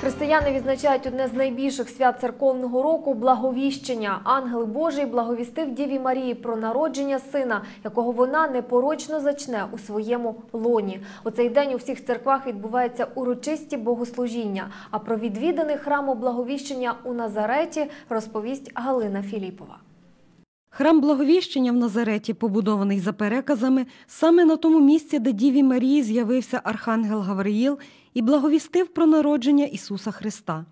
Християни відзначають одне з найбільших свят церковного року благовіщення. Ангел Божий благовістив Діві Марії про народження сина, якого вона непорочно зачне у своєму лоні. У цей день у всіх церквах відбуваються урочисті богослужіння. А про відвіданий храму благовіщення у Назареті розповість Галина Філіпова. Храм Благовіщення в Назареті, побудований за переказами, саме на тому місці, де Діві Марії з'явився архангел Гавриїл і благовістив про народження Ісуса Христа.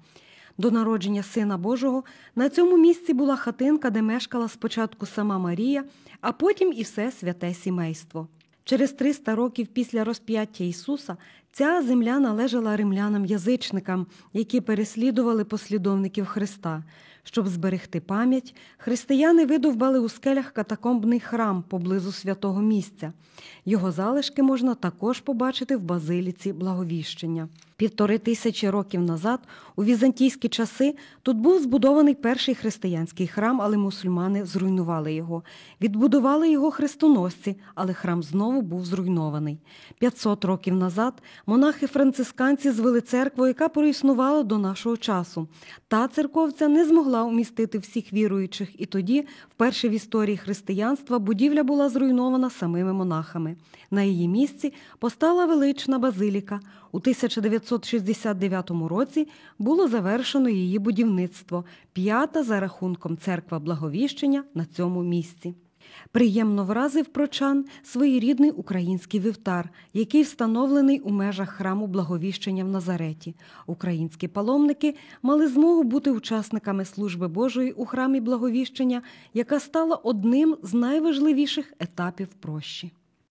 До народження Сина Божого на цьому місці була хатинка, де мешкала спочатку сама Марія, а потім і все святе сімейство. Через 300 років після розп'яття Ісуса ця земля належала римлянам-язичникам, які переслідували послідовників Христа. Щоб зберегти пам'ять, християни видовбали у скелях катакомбний храм поблизу святого місця. Його залишки можна також побачити в базиліці Благовіщення. Півтори тисячі років назад, у візантійські часи, тут був збудований перший християнський храм, але мусульмани зруйнували його. Відбудували його хрестоносці, але храм знову був зруйнований. 500 років назад монахи-францисканці звели церкву, яка проіснувала до нашого часу. Та церковця не змогла умістити всіх віруючих, і тоді, вперше в історії християнства, будівля була зруйнована самими монахами. На її місці постала велична базиліка. У 1969 році було завершено її будівництво, п'ята за рахунком церква Благовіщення на цьому місці. Приємно вразив прочан своєрідний український вівтар, який встановлений у межах храму Благовіщення в Назареті. Українські паломники мали змогу бути учасниками служби Божої у храмі Благовіщення, яка стала одним з найважливіших етапів прощі.